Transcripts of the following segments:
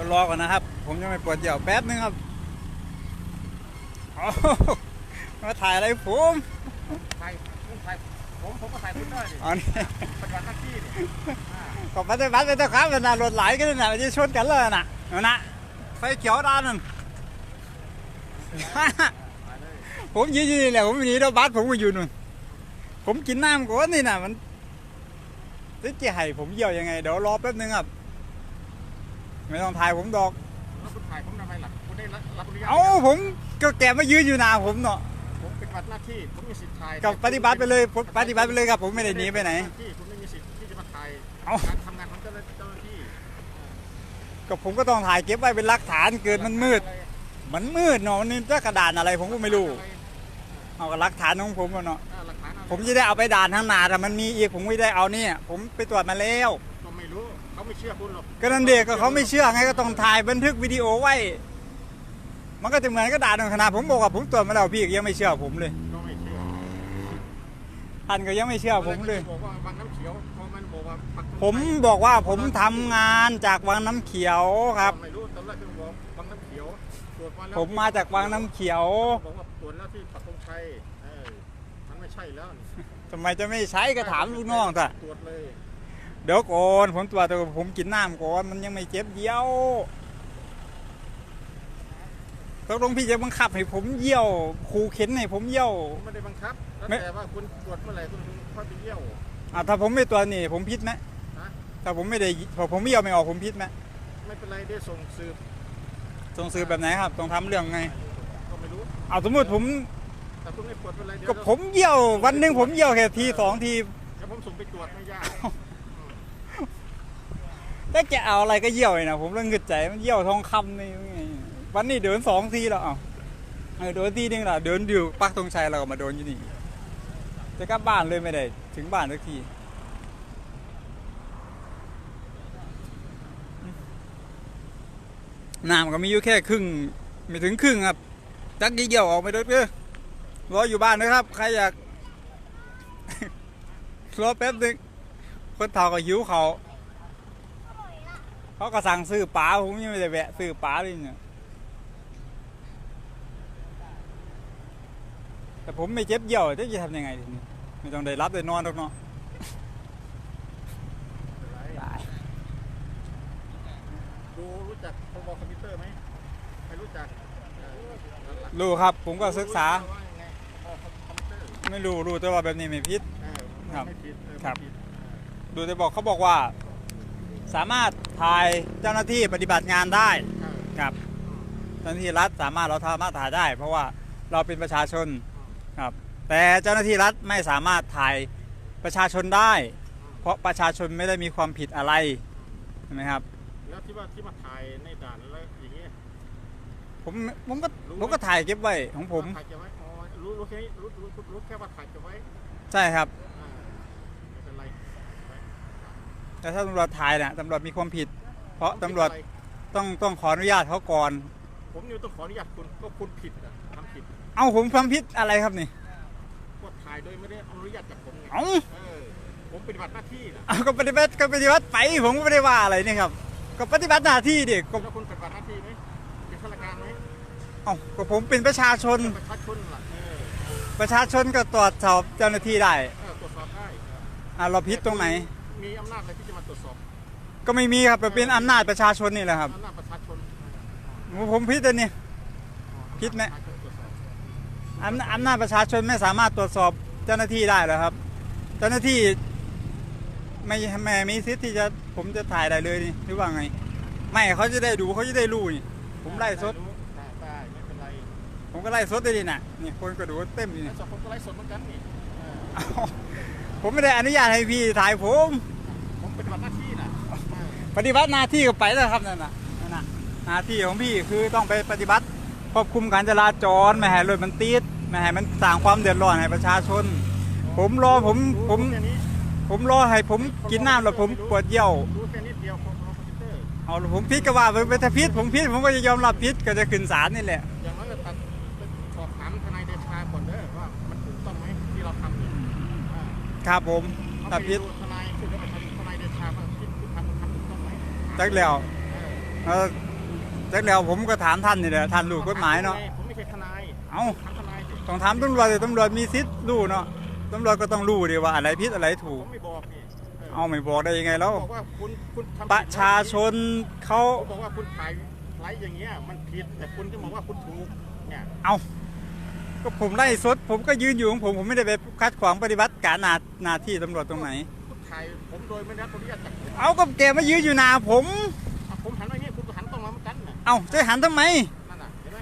ยวรอก่อนนะครับ ผมยังไม่ปวดเดี่ยวแป๊บนึงครับเอามาถ่ายอะไรผมถ่ายคุณถ่ายผมผมก็ถ่ายคุณได้ดิอ๋อนี่ปฏิบัติหน้าที่นี่อ่าก็ปฏิบัติไปเถอะครับเวลารถไหลกันนะมันจะชนกันเลยนะเอานะไฟเขียวด้านนั่นมาเลยผมยืนอยู่นี่แหละผมหนีรถบัสผมก็อยู่นู่นผมกินน้ำก่อนนี่นะมันจะให้ผมเยี่ยวยังไงเดี๋ยวรอแป๊บนึงครับ ไม่ต้องถ่ายผมดอกแล้วคุณถ่ายผมทำไมล่ะคุณได้รับรับอนุญาตเอาผมก็แกมายืนอยู่หนาผมเนาะผมปฏิบัติหน้าที่ผมมีสิทธิ์ถ่ายกับปฏิบัติไปเลยผมปฏิบัติไปเลยครับผมไม่ได้หนีไปไหนาที่คุณไม่มีสิทธิ์ที่จะมาถ่ายเอ้าการทำงานของเจ้าหน้าเจ้าหน้าที่ก็ผมก็ต้องถ่ายเก็บไว้เป็นหลักฐานเกิดมันมืด มันมืดเนาะมันนี่จะกระดานอะไรผมก็ไม่รู้เอากับหลักฐานของผมอะเนาะอ่าหลักฐานอไรผมจะได้เอาไปด่านข้างหน้าแต่มันมีอีกผมไม่ได้เอาเนี่ย ผมไปตรวจมาแล้วก็ไม่รู้ เขาไม่เชื่อคุณหรอกก็นั่นเด็กก็เขาไม่เชื่อไงก็ต้องถ่ายบันทึกวิดีโอไว้ มันก็จะเหมือนกระดาษขนาดผมบอกว่าผมตรวจมาแล้วพี่ก็ยังไม่เชื่อผมเลยก็ไม่เชื่อท่านก็ยังไม่เชื่อผมเลย บอกว่าบางน้ำเขียวพอมันบอกว่าปักธงผมบอกว่าผมทำงานจากวังน้ำเขียวครับ ไม่รู้ตอนแรกคุณบอกบางน้ำเขียวตรวจมาแล้วผมมาจากวังน้ำเขียวบอกว่าตรวจแล้วที่ปักธงชัยเออมันไม่ใช่แล้วนี่ทำไมจะไม่ใช้ก็ถามลูกน้องซะตรวจเลย เดี๋ยวก่อนผมตรวจแต่ผมกินน้ำก่อนมันยังไม่เจ็บเยี่ยวตกลงพี่จะบังคับให้ผมเยี่ยวขู่เข็นให้ผมเยี่ยว ผมไม่ได้บังคับแล้วไม่ แต่ว่าคุณตรวจเมื่อไหร่คุณคุณค่อยไปเยี่ยวอะถ้าผมไม่ตรวจนี่ผมพิษไหมนะถ้าผมไม่ได้พอผมไม่เยี่ยวไม่ออกผมพิษไหมไม่เป็นไรได้ส่งสืบส่งสื่อแบบไหนครับต้องทำเรื่องไงก็ไม่รู้เอาสมมติผมแต่คุณไม่ตรวจเป็นไรเดี๋ยวก็ผมเยี่ยววันหนึ่งผมเยี่ยวแค่ทีสองทีเดี๋ยวผมส่งไปตรวจไม่ยาก ถ้าจะเอาอะไรก็เยี่ยวเลยนะผมเรื่องเงึดใจมันเยี่ยวทองคำนี่ไงวันนี้เดินสองทีแล้วเอาเอเดินทีนึงละเดินอยู่ปักธงชัยเราก็มาโดนอยู่นี่จะกลับบ้านเลยไม่ได้ ถึงบ้านสักทีน้ำก็มีอยู่แค่ครึ่งไม่ถึงครึ่งครับจักเยี่ยวออกไปเด้อเด้อรออยู่บ้านนะครับ ใครอยากรอแป๊บนึงคนเฒ่าก็หิวเขา เขาก็สั่งซื้อปลาผมยังไม่ได้แวะซื้อปลาเลยเนี่ยแต่ผมไม่เจ็บเยี่ยวจะจะทำยังไงทีนี้ไม่ต้องได้รับได้นอนหรอกเนาะตายดูรู้จักพบคอมพิวเตอร์ไหมไม่รู้จักเออนั่นล่ะรู้ครับ ผมก็ศึกษาว่ายังไงพบคอมพิวเตอร์ไม่รู้รู้แต่ว่าแบบนี้ไม่พิษเออครับไม่ผิดเออครับไม่ผิดดูแต่บอกเขาบอกว่า สามารถถ่ายเจ้าหน้าที่ปฏิบัติงานได้เออครับเจ้าหน้าที่รัฐสามารถเราสามารถถ่ายได้ เพราะว่าเราเป็นประชาชนครับแต่เจ้าหน้าที่รัฐไม่สามารถถ่ายประชาชนได้ เพราะประชาชนไม่ได้มีความผิดอะไรใช่ไหมครับแล้วที่ว่าที่มาถ่ายในด่านแล้วอย่างเงี้ยผมผมก็รู้ไหมผมก็ถ่ายเก็บไว้ของผมถ่ายเก็บไว้อ๋อรู้รู้แค่นี้รู้รู้รู้รู้แค่ว่าถ่ายเก็บไว้ ใช่ครับ อ่าไม่เป็นไร แต่ถ้าตำรวจถ่ายเนี่ยตำรวจมีความผิด เพราะตำรวจผิดอะไต้องต้องขออนุญาตเขาก่อน ผมนี่ต้องขออนุญาตคุณก็คุณผิดอะทำผิดเอาผมความผิดอะไรครับนี่ก็ถ่ายโดยไม่ได้อนุญาตจากผมไงเอาเออผมปฏิบัติหน้าที่นะเอาก็ปฏิบัติก็ปฏิบัติไปผมก็ไม่ได้ว่าอะไรนี่ครับ ก็ปฏิบัติหน้าที่ดิก็แล้วคุณปฏิบัติหน้าที่ไหมเป็นข้าราชการไหมเอาก็ผมเป็นประชาชน ประชาชนล่ะเออประชาชนก็ตรวจสอบเจ้าหน้าที่ได้เออตรวจสอบได้อะเราผิดตรงไหน มีอำนาจอะไรที่จะมาตรวจสอบก็ไม่มีครับเป็นอำนาจประชาชนนี่แหละครับ อำนาจประชาชนผมผิดอันนี้ผิดไหมประชาชนตรวจสอบอำนาจอำนาจประชาชนไม่สามารถตรวจสอบเจ้าหน้าที่ได้หรอครับ เจ้าหน้าที่ไม่ไม่มีสิทธิ์ที่จะผมจะถ่ายได้เลยนี่หรือว่าไง ไม่เขาจะได้ดูเขาจะได้รู้นี่ ผมไล่สด ได้ได้ไม่เป็นไรผมก็ไล่สดได้ดีน่ะนี่คนก็ดูเต็มอยู่แล้นี่วสอบผมก็ไลฟ์สดเหมือนกันนี่เออ เอ้า ผมไม่ได้อนุญาตให้พี่ถ่ายผม ผมปฏิบัติหน้าที่นะเออปฏิบัติหน้าที่ก็ไปแล้วครับนั่นน่ะนั่นน่ะหน้าที่ของพี่คือต้องไปปฏิบัติควบคุมการจราจรไม่ให้รถมันติดไม่ให้มันสร้างความเดือดร้อนให้ประชาชน ผมรอผมผมรู้แค่นี้ผมรอให้ผมกินน้ำแล้วผมปวดเยี่ยวรู้แค่นิดเดียวของคอมพิวเตอร์เอาแล้วผมพิษก็ว่าไปไปถ้าพิษผมพิษผมก็จะยอมรับพิษก็จะขึ้นศาลนี่แหละ ครับผมเอาถ้าไปพิษดูทนายช่วยด้วยทนายเดชาว่าที่คุณทำมันทำถูกต้องไหมจักแล้วเออเอ่อแต่แล้วผมก็ถามท่านนี่แหละท่านรู้กฎหมายเนาะผมไม่ใช่ทนายเอ้าถามทนายสิต้องถามตำรวจเลยตำรวจมีสิทธิ์รู้เนาะตำรวจก็ต้องรู้ดีว่าอะไรผิดอะไรถูผกมไม่บอกนี่เออเอาไม่บอกได้ยังไงแล้วบอกว่าคุณคุณทำผิดประชาชนเขาผมบอกว่าคุณถ่ายไลฟ์อย่างเงี้ยมันผิดแต่คุณก็บอกว่าคุณถูกเนี่ยเอา ก็ผมไล่สดผมก็ยืนอยู่ของผมผมไม่ได้ไปคัดขวางปฏิบัติการหนาหนาที่ตำรวจตรงไหนคุณถ่ายผมโดยไม่ได้รับอนุญาตจากผมเอาก็แกมายืนอยู่หนาผม อะผมหันมาอย่างนี้คุณก็หันตรงมาเหมือนกันน่ะเอาจะหันทำไม นั่นน่ะเห็นไหม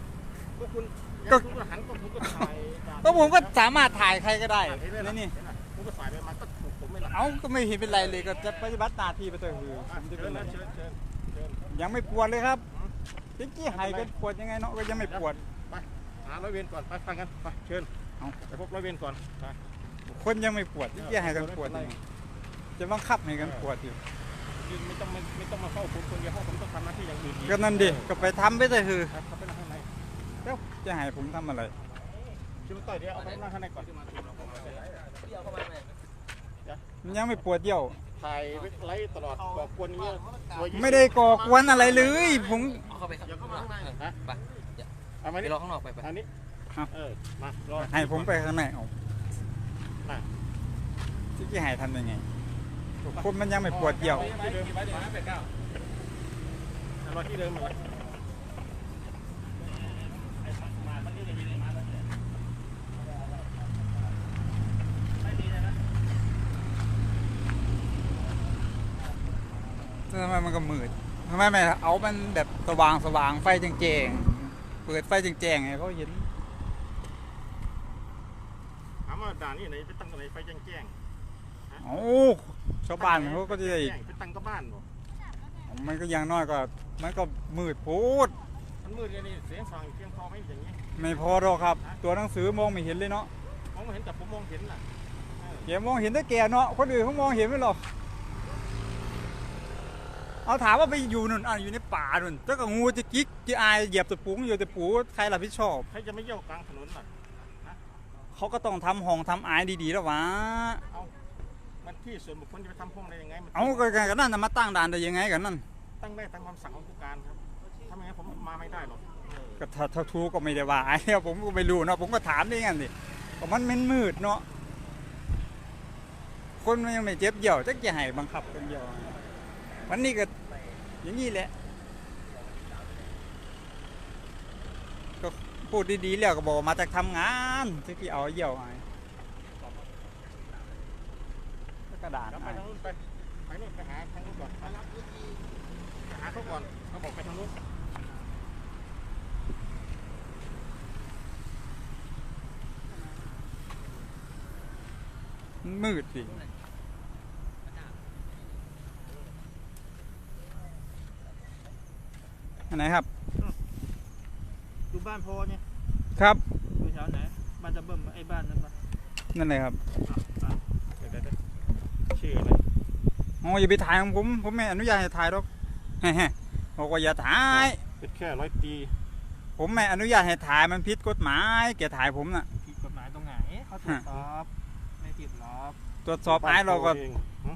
ก็คุณก็ คุณก็หันก็ผมก็ถ่ายก็ผมก็สามารถถ่ายใครก็ได้เห็นไหมนี่ล่ะนี่เห็นไหมผมก็ถ่ายไปมันก็ถูกผมไม่ละเอาก็ไม่เห็นเป็นไรเลยก็จะปฏิบัติหน้าที่ไปเถอะคืออะผมจะเชิเป็ญนไรนะเชิญเชิญเชิญยังไม่ปวดเลยครับติ๊กกี้ไห้ก็ปวดยังไงเนาะก็ยังไม่ปวดไปหา ร้อยเวรก่อนไปฟังกันไปเชิญเอา ไปพบร้อยเวรก่อนไปคนยังไม่ปวดติ๊กกี้ไห้กันปวดยังไงจะบังคับให้กันปวดอยู่ยืนไม่ต้องมาไม่ต้องมาเข้าคุณคนเดียวเพราะผมต้องทำหน้าที่อย่างอื่นอีกก็นั่นดิก็ไปทำไปเถอะคือครับเข้าไปนั่งข้างในแล้วจะให้ผมทำอะไรชิมต่อยเดี๋ยวเอาไปนั่งข้างในก่อนมันยังไม่ปวดเยี่ยวถ่ายไลฟ์ตลอดก่อกวนอย่างเงี้ยตัวยี่สิบไม่ได้ก่อกวนอะไรเลยผมเอาเข้าไปข้างอย่าเข้ามาข้างในเออไป เอามาไปนี่รอข้างนอกไปไปอันนี้ครับ เออมารอให้ผมไปข้างในเอามาที่กี่ให้ทำยังไงคนมันยังไม่ปวดเยี่ยว ที่เดิมรอที่เดิมหมดเลยทำไมมันก็มืดทำไมไม่เอามันแบบสว่างสว่างไฟแจ้งๆ เปิดไฟแจ้งๆไงเขาเห็นถามว่าด่านนี่ไหนไปตั้งตรงไหนไฟแจ้งแจ้งโอ้ชาวบ้านเขาก็จะได้แจ้งไปตั้งก็บ้านบ่มันก็อยังน้อยก็มันก็มืดโพูดมันมืดเลยนี่เสียงฟังเพียงพอไหมอย่างนี้ไม่พอหรอกครับ ตัวหนังสือมองไม่เห็นเลยเนาะมองไม่เห็นแต่ผมมองเห็นน่ะเออแกมองเห็นแต่แกเนาะคนอื่นเขามองเห็นไม่หรอก เอาถามว่าไปอยู่นู่นอะอยู่ในป่านู่นถ้ากับงูจะกิ๊กจะอายเหยียบตะปูอยู่ตะปูใครรับผิดชอบ ใครจะไม่เยี่ยวกลางถนนล่ะเขาก็ต้องทำห้องทำอายดีๆแล้ววะเอามันที่ส่วนบุคคลจะไปทำห้องได้ยังไงมันเอาก็กันนั่นน่ะมาตั้งด่านได้ยังไงกันนั่นตั้งได้ตามคำสั่งของผู้การครับถ้าไม่งั้นผมมาไม่ได้หรอกเออก็ถ้าถ้าทูก็ไม่ได้ว่าไอ้เนี่ยผมก็ไม่รู้เนาะผมก็ถามได้งั้นสิก็มันมันมืดเนาะคนมันยังไม่เจ็บเหี่ยวจะจะให้บังคับกันเหี่ยว วันนี้ก็อย่างนี้แหละ ก็พูดดีๆแล้วก็บอกว่ามาจากทำงานจะกี่เอาเหี่ยวไอ้แล้วกระดาษเดี๋ยวไปไอ้ทางนู้นไปไปนู่นไปหาทางนู้นก่อนไปรับพื้นที่ไปหาเขาก่อนเขาบอกไปทางนู้นมันมืดสิ อันไหนครับ อยู่บ้านโพเนี่ยครับ อยู่แถวไหนบ้านจะเบิ่มไอ้บ้านนั้นปะนั่นเลยครับเดี๋ยวเดี๋ยวเดี๋ยวชื่ออะไรอ๋ออย่าไปถ่ายของผม ผมไม่อนุญาตให้ถ่ายหรอกแฮ่ๆบอกว่าอย่าถ่าย เป็นแค่ร้อยตีผมไม่อนุญาตให้ถ่ายมันผิดกฎหมายแกถ่ายผมน่ะ ผิดกฎหมายตรงไหนเขาตรวจสอบไม่ผิดหรอกตรวจสอบไอ้ายเราก็ เองหึ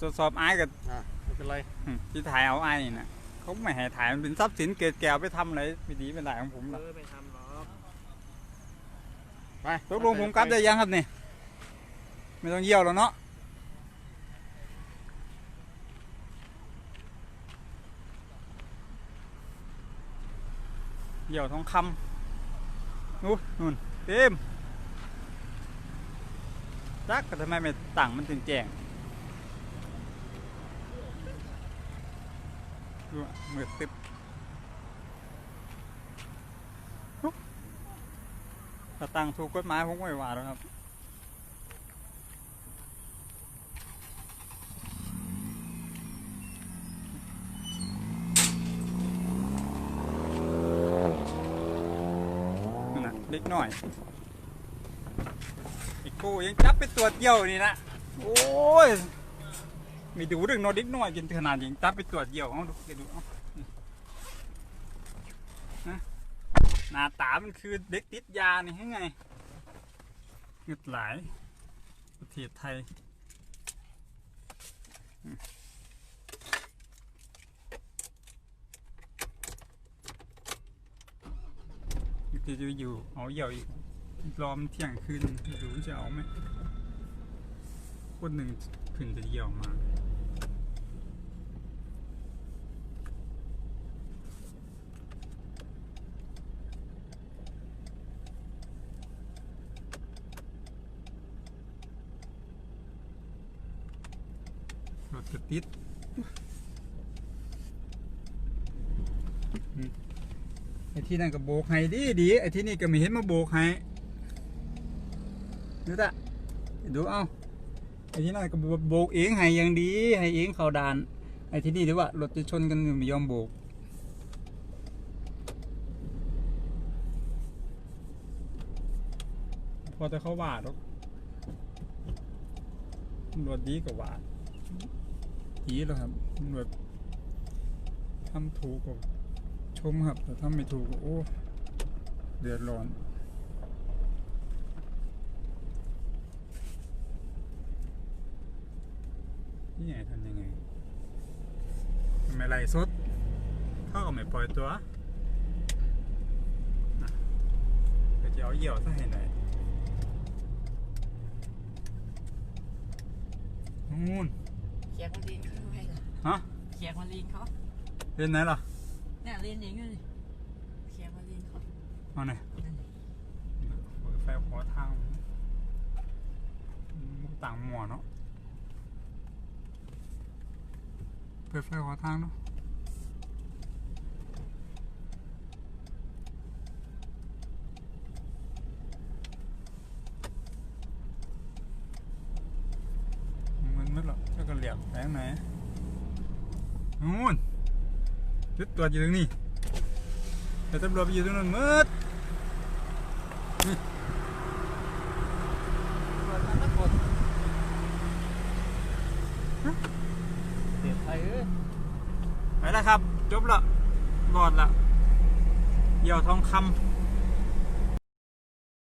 ตรวจสอบไอ้ายกับ อะ ไม่เป็นไรที่ถ่ายเอาไอ้ายนี่นะเขาไม่ให้ถ่ายมันเป็นทรัพย์สินเกิดแก่ไปทำอะไรไม่ดีไม่ได้ของผมเอนะอไม่ทำหรอกไปตกลงผมกลับได้ยังครับนี่ไม่ต้องเยี่ยวแล้วเนาะเยี่ยวทองคำนู้นนู่นเต็มจักก็ทำไมไม่ตั้งมันถึงแจ้ง ดูอะมือดตึ๊บถ้าตั้งถูกกฎหมายผมไม่ว่าแล้วครับนะเล็กหน้อยอีกกูยังจับไปตรวเยี่ยวนี่นะ โอ้ย มีดูเรื่องนอดิกน้อยกินขนาดอยิงตัาไปตรวจเดี่ยวเอาดูเดี๋ยวดูเอาหน้าตามันคือเด็กติดยานี่ให้ไงเงืดหลายประเทศไทยจะจะอยู่เอาเหี่ยวอีกรอมเที่ยงคืนดูจะเอาไหมคนหนึ่งขึ้นจะเหี่ยวมา รถกระติดไอ้ที่นั่นก็โบกให้ดีดีไอ้ที่นี่ก็ไม่เห็นมาโบกให้ดูตะดูเอาไอ้ที่นั่นก็โบโบกเองให้อย่างดี ให้เองเข้าด่าน ไอ้ที่นี่ถือว่ารถจะชนกันไม่ยอมโบกพอแต่เขาว่าหรอกตำรวจดีกว่าว่า ดีแล้วครับมันแบบทำถูกก็ชมครับ แต่ทำไม่ถูกก็โอ้ เดือดร้อนนี่ไงทำยังไงทำไมไล่สดเขาก็ไม่ปล่อยตัวเดี๋ยวจะเอาเหี่ยวซะให้หน่อยนู่น ขียกมันลีนเขาทำไมล่ะฮะเขียกมันลีนเขาเป็นไหนล่ะเนี่ยลีนอย่างนี้เขียกมันลีนเขาเอาไหนอยนั่นดิเปิดไฟขอทางมุกต่างหมอเนาะเปิดไฟขอทางเนาะมันมืดหรอกแล้วก็เหลียกแบงไหน นู่นจุดตรวจอยู่ตรงนี้แต่ตำรวจไปอยู่ตรงนั้นมืดกดมันก็กดเดี๋ยวไปเอ้ยไปแล้วครับ จบละรอดละเหยี่ยวทองคำ